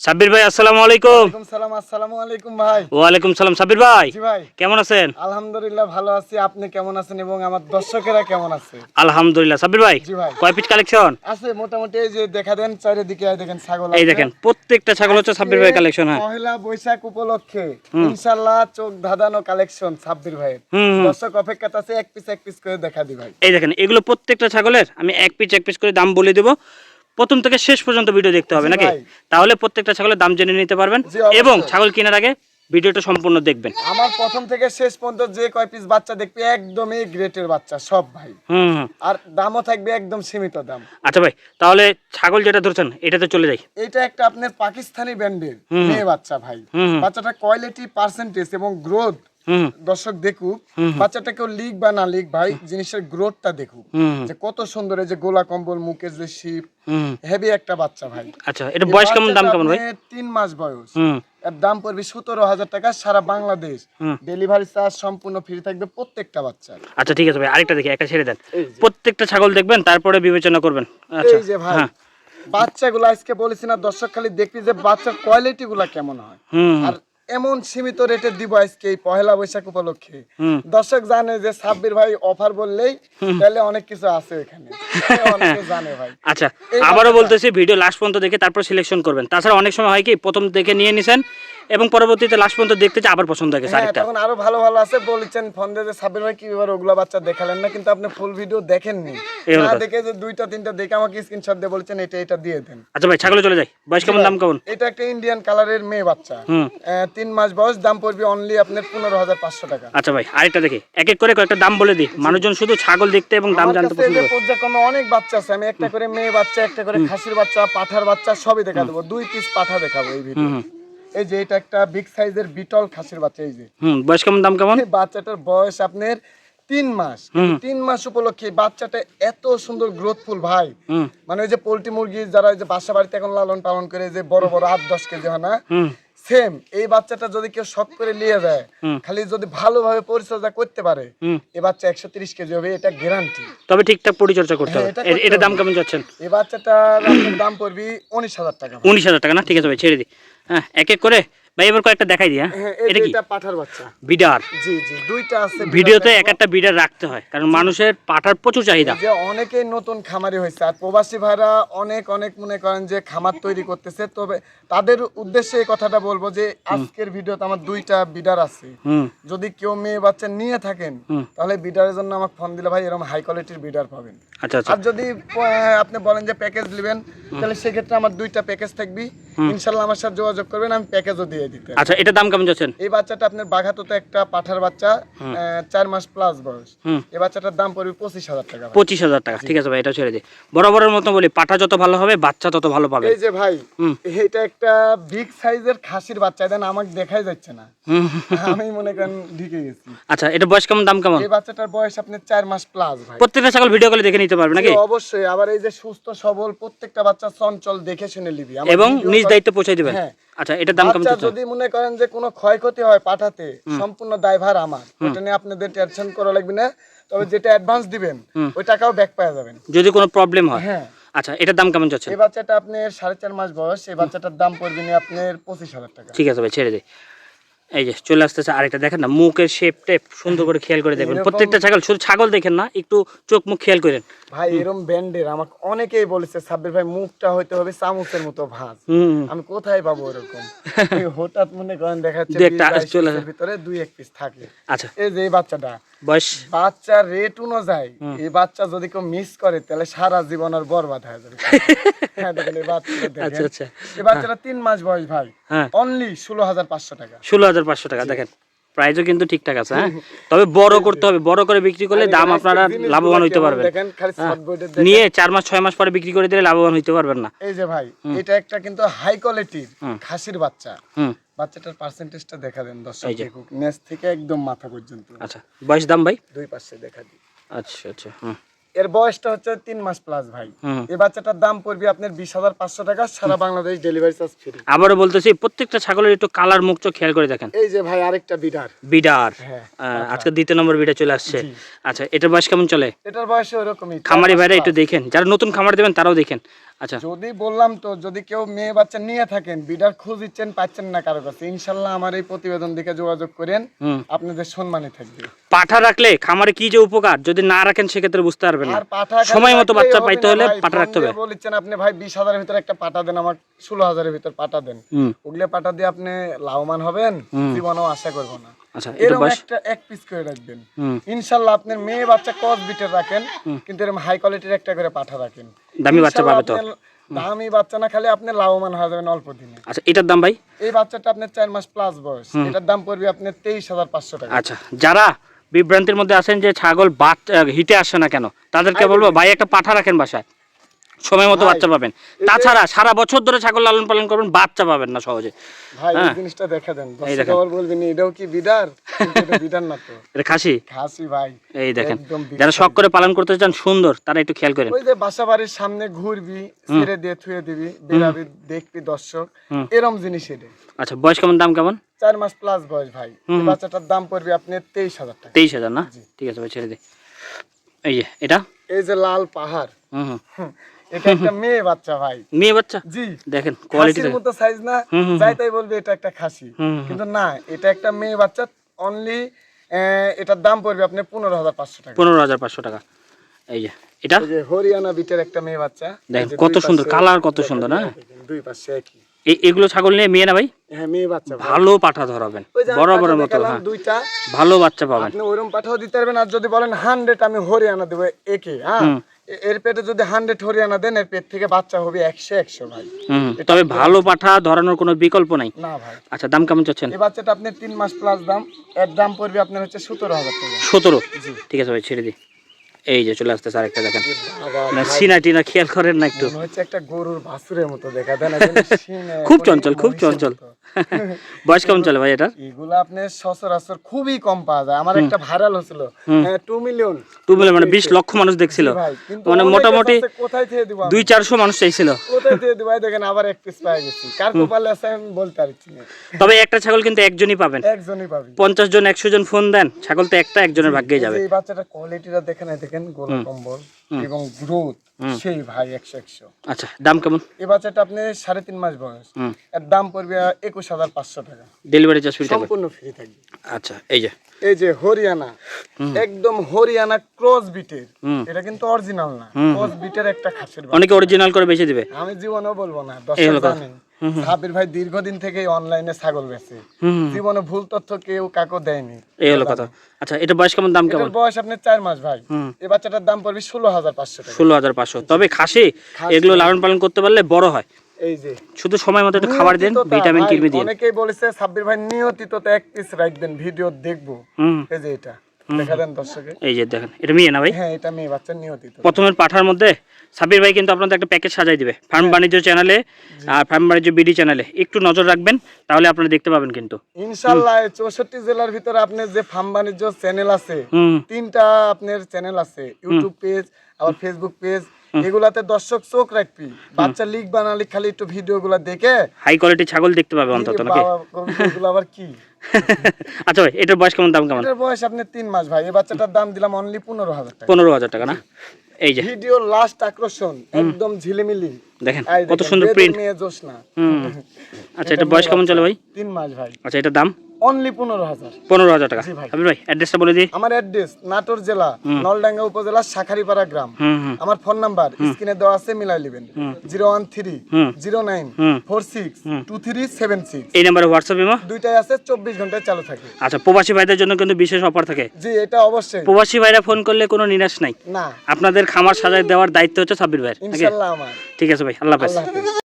সাব্বির ভাই আসসালামু আলাইকুম। সালাম আসসালামু আলাইকুম ভাই। ওয়ালাইকুম সালাম সাব্বির ভাই। জি ভাই। কেমন আছেন? আলহামদুলিল্লাহ ভালো আছি। আপনি কেমন আছেন এবং আমার দর্শকেরা কেমন আছে? আলহামদুলিল্লাহ। সাব্বির ভাই জি ভাই। কয় পিস কালেকশন আছে মোটামুটি এই যে দেখা দেন চারিদিকে দেখেন ছাগল এই দেখেন প্রত্যেকটা ছাগল হচ্ছে সাব্বির ভাই কালেকশন হ্যাঁ। পহেলা বৈশাখ উপলক্ষে ইনশাল্লাহ চোখ ধাঁধানো কালেকশন সাব্বির হুম। দর্শক অপেক্ষাতে আছে এক পিস এক পিস করে দেখা দি ভাই। এই দেখেন এগুলো প্রত্যেকটা ছাগলের আমি এক পিস এক পিস করে দাম বলে দেবো। প্রথম থেকে শেষ পর্যন্ত ভিডিও দেখতে হবে নাকি? তাহলে প্রত্যেকটা ছাগলের দাম জেনে নিতে পারবেন এবং ছাগল কেনার আগে ভিডিওটা সম্পূর্ণ দেখবেন। আমার প্রথম থেকে শেষ পর্যন্ত যে কয় পিস বাচ্চা দেখবে একদমই গ্রেটের বাচ্চা সব ভাই। হুম আর দামও থাকবে একদম সীমিত দাম। আচ্ছা ভাই তাহলে ছাগল যেটা ধরছেন এটাতে চলে যাই। এটা একটা আপনার পাকিস্তানি ব্যান্ডের হুম। মেয়ে বাচ্চা ভাই। বাচ্চাটা কোয়ালিটি পার্সেন্টেজ এবং গ্রোথ দর্শক দেখুক বাচ্চাটা কেউ লিক বা না লিক ভাই জিনিসের গ্রোথটা দেখুক। যে কত সুন্দর এই যে গোলা কম্বল মুখের যে শিপ হেভি একটা বাচ্চা ভাই। আচ্ছা এটা বয়স কেমন দাম কেমন ভাই? তিন মাস বয়স। এর দাম পড়বে সতেরো হাজার টাকা সারা বাংলাদেশ। ডেলিভারি চার্জ সম্পূর্ণ ফ্রি থাকবে প্রত্যেকটা বাচ্চার। আচ্ছা ঠিক আছে ভাই আরেকটা দেখি একটা ছেড়ে দেন। প্রত্যেকটা ছাগল দেখবেন তারপরে বিবেচনা করবেন। আচ্ছা এই যে ভাই হ্যাঁ। বাচ্চাগুলো আজকে বলেছি না দর্শক খালি দেখবি যে বাচ্চার কোয়ালিটি গুলা কেমন হয়। আর এমন সীমিত রেটে দিব আজকে এই পহেলা বৈশাখ উপলক্ষে। দর্শক জানে যে সাব্বির ভাই অফার বললেই তাহলে অনেক কিছু আছে এখানে। অনেকে জানে ভাই। আচ্ছা আবারও বলতেছি ভিডিও লাস্ট পর্যন্ত দেখে তারপর সিলেকশন করবেন। তাছাড়া অনেক সময় হয় কি প্রথম দেখে নিয়ে নিছেন এবং পরবর্তীতে লাস্ট পর্যন্ত দেখতে যে আবার পছন্দ হয়ে গেছে হ্যাঁ আরেকটা। তখন আরও ভালো ভালো আছে। বলেছেন ফোন দিয়ে যে সাব্বির ভাই কি ব্যাপার ওগুলা বাচ্চা দেখালেন না? কিন্তু আপনি ফুল ভিডিও দেখেননি। না দেখে যে দুইটা তিনটা দেখে আমাকে স্ক্রিনশট দিয়ে বলেছেন এটা এটা দিয়ে দেন। আচ্ছা ভাই ছাগলে চলে যাই। বয়স কেমন দাম কেমন? এটা একটা ইন্ডিয়ান কালারের মেয়ে বাচ্চা। তিন মাস বয়স দাম পড়বে অনলি আপনার পনেরো হাজার পাঁচশো টাকা। আচ্ছা ভাই আরেকটা দেখি। এক এক করে কয়েকটা দাম বলে দিই। মানুষজন শুধু ছাগল দেখতে এবং দাম জানতে পছন্দ করে। পর্যায়ক্রমে অনেক বাচ্চা আছে। আমি একটা করে মেয়ে বাচ্চা একটা করে খাসির বাচ্চা পাঠার বাচ্চা সবই দেখা দেবো। দুই পিস পাঠা দেখাবো এই ভিডিও এই যে এটা একটা বিগ সাইজের বিটল খাসির বাচ্চা এই যে। হুম বয়স কেমন দাম কেমন? বাচ্চাটার বয়স আপনার তিন মাস। তিন মাস উপলক্ষে বাচ্চাটা এত সুন্দর গ্রোথফুল ভাই। মানে ওই যে পোল্ট্রি মুরগি যারা ওই যে বাসা বাড়িতে এখন লালন পালন করে যে বড় বড় আট দশ কেজি হয় না? সেম এই বাচ্চাটা যদি কেউ শখ করে নিয়ে যায়। খালি যদি ভালোভাবে পরিচর্যা করতে পারে এই বাচ্চা একশো তিরিশ কেজি হবে এটা গ্যারান্টি তবে ঠিকঠাক পরিচর্যা করতে হবে। হ্যাঁ, এটা এটার দাম কেমন যাচ্ছেন? এই বাচ্চাটার দাম পড়বি উনিশ হাজার টাকা। উনিশ হাজার টাকা না? ঠিক আছে ভাই ছেড়ে দিই। হ্যাঁ এক এক করে ভাই এবার কয়েকটা দেখাই দিই হ্যাঁ এটা কি? পাঠার বাচ্চা। বিডার। জি জি দুইটা আছে ভিডিওতে এক একটা বিডার রাখতে হয় কারণ মানুষের পাঠার প্রচুর চাহিদা। যে অনেকেই নতুন খামারি হয়েছে আর প্রবাসী ভাইরা অনেক অনেক মনে করেন যে খামার তৈরি করতেছে। তবে তাদের উদ্দেশ্যে এই কথাটা বলব যে আজকের ভিডিওতে আমার দুইটা বিডার আছে। যদি কেউ মেয়ে বাচ্চা নিয়ে থাকেন তাহলে বিডারের জন্য আমাকে ফোন দিলে ভাই এরকম হাই কোয়ালিটির বিডার পাবেন। আচ্ছা আচ্ছা। আর যদি আপনি বলেন যে প্যাকেজ নেবেন তাহলে সেক্ষেত্রে আমার দুইটা প্যাকেজ থাকবে। ইনশাল্লাহ আমার সাথে যোগাযোগ করবেন আমি প্যাকেজও দিয়ে দিতে আচ্ছা এটার দাম কেমন যাচ্ছেন? এই বাচ্চাটা আপনার বাঘাতো তো একটা পাঠার বাচ্চা চার মাস প্লাস বয়স। এই বাচ্চাটার দাম পড়বে পঁচিশ হাজার টাকা পঁচিশ হাজার টাকা ঠিক আছে ভাই এটা ছেড়ে দিই বরাবরের মতো বলি পাঠা যত ভালো হবে বাচ্চা তত ভালো পাবে। এই যে ভাই এটা একটা বিগ সাইজের খাসির বাচ্চা দেন আমাকে দেখাই যাচ্ছে না। আমি মনে করেন ঢুকে গেছি। আচ্ছা এটা বয়স কেমন দাম কেমন? এই বাচ্চাটার বয়স আপনার চার মাস প্লাস ভাই। প্রত্যেকটা ছাগল ভিডিও কলে দেখে নিতে পারবে নাকি? অবশ্যই। আবার এই যে সুস্থ সবল প্রত্যেকটা বাচ্চা চঞ্চল দেখে শুনে নিবি। এবং নিজ দায়িত্ব পৌঁছে দিবেন। হ্যাঁ। আচ্ছা এটার দাম কেমন যদি মনে করেন যে কোনো ক্ষয়ক্ষতি হয় পাঠাতে সম্পূর্ণ দায়ভার আমার ওটা নিয়ে আপনাদের টেনশন করা লাগবে না তবে যেটা অ্যাডভান্স দিবেন ওই টাকাও ব্যাক পাওয়া যাবেন। যদি কোনো প্রবলেম হয়? হ্যাঁ। আচ্ছা এটার দাম কেমন যাচ্ছে? এই বাচ্চাটা আপনার সাড়ে চার মাস বয়স এই বাচ্চাটার দাম পড়বে আপনার পঁচিশ হাজার টাকা। ঠিক আছে ভাই ছেড়ে দিই এই যে চলে আসতেছে আরেকটা দেখেন না মুখের শেপ টেপ সুন্দর করে খেয়াল করে দেখবেন। প্রত্যেকটা ছাগল শুধু ছাগল দেখেন না একটু চোখ মুখ খেয়াল করেন। ভাই এরম ব্যান্ডের আমাকে অনেকেই বলেছে সাব্বির ভাই মুখটা হইতে হবে চামচের মতো ভাঁজ। আমি কোথায় পাবো এরকম এই হঠাৎ মনে করেন দেখা যাচ্ছে দুই একটা বিশ, চলে আসে। ভিতরে দুই এক পিস থাকে। আচ্ছা। এই যে এই বাচ্চাটা বয়স? বাচ্চার রেট অনুযায়ী এই বাচ্চা যদি কেউ মিস করে তাহলে সারা জীবন আর বরবাদ হয়ে যাবে। হ্যাঁ দেখেন এই বাচ্চাটা আচ্ছা আচ্ছা। এই বাচ্চাটা তিন মাস বয়স ভাই। হ্যাঁ। অনলি ষোলো হাজার পাঁচশো টাকা। ষোলো টাকা দেখেন প্রাইসও কিন্তু ঠিকঠাক আছে হ্যাঁ? তবে বড় করতে হবে বড় করে বিক্রি করলে দাম আপনারা লাভবান হইতে পারবেন। হ্যাঁ। নিয়ে চার মাস ছয় মাস পরে বিক্রি করে দিলে লাভবান হইতে পারবেন না। এই যে ভাই এটা একটা কিন্তু হাই কোয়ালিটির। খাসির বাচ্চা। বাচ্চাটার পার্সেন্টেজটা দেখা দেন দর্শক নেস থেকে একদম মাথা পর্যন্ত। আচ্ছা বয়স দাম ভাই? দুই পাশে দেখা দিই। আচ্ছা আচ্ছা হুম। এর বয়সটা হচ্ছে তিন মাস প্লাস ভাই। এই বাচ্চাটার দাম পড়বে আপনার বিশ হাজার পাঁচশো টাকা সারা বাংলাদেশ ডেলিভারি চার্জ ফ্রি আবারও বলতেছি প্রত্যেকটা ছাগলের একটু কালার মুখ খেয়াল করে দেখেন। এই যে ভাই আরেকটা বিডার। বিডার। হ্যাঁ আজকে দ্বিতীয় নম্বর বিডা চলে আসছে। আচ্ছা এটার বয়স কেমন চলে? এটার বয়স ওরকমই খামারি ভাইরা একটু দেখেন যারা নতুন খামার দেবেন তারাও দেখেন। আচ্ছা। যদি বললাম তো যদি কেউ মেয়ে বাচ্চা নিয়ে থাকেন বিডার খুঁজিচ্ছেন পাচ্ছেন না কারও কাছে ইনশাল্লাহ আমার এই প্রতিবেদন দিকে যোগাযোগ করেন আপনাদের সম্মানই থাকবে। পাঠা রাখলে খামারে কি যে উপকার যদি না রাখেন সেক্ষেত্রে বুঝতে পারবেন না। আর পাঠা সময় মতো বাচ্চা পাইতে হলে পাঠা রাখতে হবে। বলেছেন আপনি ভাই বিশ হাজারের ভিতরে একটা পাঠা দেন আমার ষোলো হাজারের ভিতর পাঠা দেন। ওগুলো পাঠা দিয়ে আপনি লাভবান হবেন। জীবনেও আশা করব না। আচ্ছা এরকম একটা এক পিস করে রাখবেন। হুম। আপনার মেয়ে বাচ্চা কস বিটের রাখেন কিন্তু এরকম হাই কোয়ালিটির একটা করে পাঠা রাখেন। দামি বাচ্চা পাবে তো? দামি বাচ্চা না খালি আপনি লাভবান হয়ে যাবেন অল্প দিনে। আচ্ছা এটার দাম ভাই? এই বাচ্চাটা আপনার চার মাস প্লাস বয়স। এটার দাম পড়বে আপনার তেইশ হাজার পাঁচশো টাকা। আচ্ছা যারা বিভ্রান্তির মধ্যে আছেন যে ছাগল বাট হিটে আসে না কেন তাদেরকে বলব ভাই একটা পাঠা রাখেন বাসায়। সময় মতো বাচ্চা পাবেন। তাছাড়া সারা বছর ধরে ছাগল লালন পালন করবেন বাচ্চা পাবেন না সহজে। ভাই এই হ্যাঁ। জিনিসটা দেখা দেন। এই দর্শক দেখেন। আবার বলবেন এটাও কি বিডার কিন্তু না তো। এটা খাসি? খাসি ভাই। এই দেখেন। যারা শখ করে পালন করতে চান সুন্দর তারা একটু খেয়াল করেন। ওই যে বাসা বাড়ির সামনে ঘুরবি ছেড়ে দিয়ে থুয়ে দিবি বেরাবি দেখবি দর্শক এরম জিনিস এটা। আচ্ছা বয়স কেমন দাম কেমন? চার মাস প্লাস বয়স ভাই। বাচ্চাটার দাম পড়বে আপনি তেইশ হাজার টাকা। তেইশ হাজার না? ঠিক আছে ভাই ছেড়ে দিই এই যে এটা? এই যে লাল পাহাড়। হুম, এটা একটা মেয়ে বাচ্চা ভাই। মেয়ে বাচ্চা? জি। দেখেন কোয়ালিটি মতো সাইজ না যাই তাই বলবে এটা একটা খাসি। কিন্তু না এটা একটা মেয়ে বাচ্চা অনলি এটার দাম পড়বে আপনি পনেরো হাজার পাঁচশো টাকা। পনেরো হাজার পাঁচশো টাকা। এই যে এটা? হরিয়ানা বিটের একটা মেয়ে বাচ্চা। দেখেন, কত সুন্দর, কালার কত সুন্দর, না? দুই পাশে একই। এগুলো ছাগল নিয়ে মেয়ে না ভাই? হ্যাঁ মেয়ে বাচ্চা ভালো পাঠা ধরাবেন বড় মতো হ্যাঁ। দুইটা। ভালো বাচ্চা পাবেন। আপনি ওইরকম পাঠাও দিতে পারবেন আর যদি বলেন হান্ড্রেড আমি হরিয়ানা দেবো একে হ্যাঁ? এর পেটে যদি হান্ড্রেড হরিয়ানা দেন এর পেট থেকে বাচ্চা হবে একশো একশো ভাই। তবে ভালো পাঠা ধরানোর কোনো বিকল্প নাই? না ভাই। আচ্ছা দাম কেমন চাচ্ছেন? এই বাচ্চাটা আপনি তিন মাস প্লাস দাম এর দাম পড়বে আপনার হচ্ছে সতেরো হাজার টাকা। সতেরো? ঠিক আছে ভাই ছেড়ে দিই। এই যে চলে আসতেছে আরেকটা দেখেন। না সিনা টিনা খেয়াল করেন না একটু। মনে হচ্ছে একটা গরুর বাছুরের মতো দেখা দেন খুব চঞ্চল, খুব চঞ্চল। বয়স কেমন চলে ভাই এটা এগুলো আপনি সচরাচর খুবই কম পাওয়া যায়। আমার একটা ভাইরাল হয়েছিল টু মিলিয়ন তুই বলে মানে বিশ লক্ষ মানুষ দেখছিল। মানে মোটামুটি কোথায় থেকে দিব দুই চারশো মানুষ চাইছিল। কোথায় থেকে দিব? দেখেন আবার এক পিস পাই গেছি। কার কপালে আছে আমি বলতে পারছি তবে একটা ছাগল কিন্তু একজনই পাবেন। একজনই পাবি পঞ্চাশ জন একশো জন ফোন দেন ছাগল তো একটা একজনের ভাগ্যে যাবে। এই বাচ্চাটার কোয়ালিটিটা দেখেন দেখেন গোল কম্বল এবং গ্রোথ সেই ভাই একশো একশো। আচ্ছা দাম কেমন? এ বাচ্চাটা আপনি সাড়ে তিন মাস বয়স। এর দাম পড়বে একুশ হাজার পাঁচশো টাকা। ডেলিভারি চার্জ ফ্রি থাকবে? সম্পূর্ণ ফ্রি থাকবে। আচ্ছা এই যে। এই যে হরিয়ানা একদম হরিয়ানা ক্রস বিটের। এটা কিন্তু অরিজিনাল না। ক্রস বিটের একটা খাসির অনেকে অরিজিনাল করে বেঁচে দিবে। আমি জীবনেও বলব না দশ হাজার সাবির ভাই দীর্ঘদিন থেকে অনলাইনে ছাগল বেচে। জীবনে ভুল তথ্য কেউ কাকো দেয়নি। এই হলো কথা। আচ্ছা এটা বয়স কেমন দাম কেমন? বয়স আপনার চার মাস ভাই। এই বাচ্চাটার দাম পড়বে ষোলো হাজার পাঁচশো টাকা। ষোলো হাজার পাঁচশো। তবে খাসি এগুলো লালন পালন করতে পারলে বড় হয়। এই যে। শুধু সময় মতো একটু খাবার দেন ভিটামিন কিরমি দিন। অনেকেই বলেছে সাব্বির ভাই নিয়মিত তো এক পিস রাখবেন ভিডিও দেখব। এই যে এটা। দেখা দেন দর্শকে এই যে দেখেন এটা মেয়ে না ভাই? হ্যাঁ এটা মেয়ে বাচ্চা নিয়মিত প্রথমের পাঠার মধ্যে সাবির ভাই কিন্তু আপনাদের একটা প্যাকেজ সাজাই দিবে। ফার্ম বাণিজ্য চ্যানেলে আর ফার্ম বাণিজ্য বিডি চ্যানেলে। একটু নজর রাখবেন তাহলে আপনারা দেখতে পাবেন কিন্তু। ইনশাল্লাহ চৌষট্টি জেলার ভিতরে আপনার যে ফার্ম বাণিজ্য চ্যানেল আছে তিনটা আপনার চ্যানেল আছে। ইউটিউব পেজ আবার ফেসবুক পেজ এগুলাতে দর্শক চোখ রাখবি। বাচ্চা লিগ বানালি খালি একটু ভিডিও গুলা দেখে হাই কোয়ালিটি ছাগল দেখতে পাবে অন্তত নাকি? এগুলো আবার কি? আচ্ছা ভাই এটার বয়স কেমন দাম কেমন? এটার বয়স আপনি তিন মাস ভাই এই বাচ্চাটার দাম দিলাম অনলি পনেরো হাজার টাকা। পনেরো হাজার টাকা না? এই যে। ভিডিও লাস্ট আকর্ষণ একদম ঝিলিমিলি। দেখেন কত সুন্দর প্রিন্ট মেয়ে জোসনা হুম। আচ্ছা এটা বয়স কেমন চলে ভাই? তিন মাস ভাই। আচ্ছা এটার দাম? অনলি পনেরো হাজার। পনেরো হাজার টাকা। জি ভাই। ভাই অ্যাড্রেসটা বলে দিই। আমার অ্যাড্রেস নাটোর জেলা নলডাঙ্গা উপজেলা শাখারিপাড়া গ্রাম। আমার ফোন নাম্বার স্ক্রিনে দেওয়া আছে মিলাই নেবেন। Zero one three. Zero nine. Four six two three seven six. এই নাম্বারে হোয়াটসঅ্যাপ ইমো? দুইটাই আছে চব্বিশ ঘন্টায় চালু থাকে। আচ্ছা প্রবাসী ভাইদের জন্য কিন্তু বিশেষ অফার থাকে। জি এটা অবশ্যই। প্রবাসী ভাইরা ফোন করলে কোনো নিরাশ নাই। না। আপনাদের খামার সাজায় দেওয়ার দায়িত্ব হচ্ছে সাব্বির ভাইয়ের নাকি? ইনশাল্লাহ আমার। ঠিক আছে ভাই আল্লাহ হাফেজ।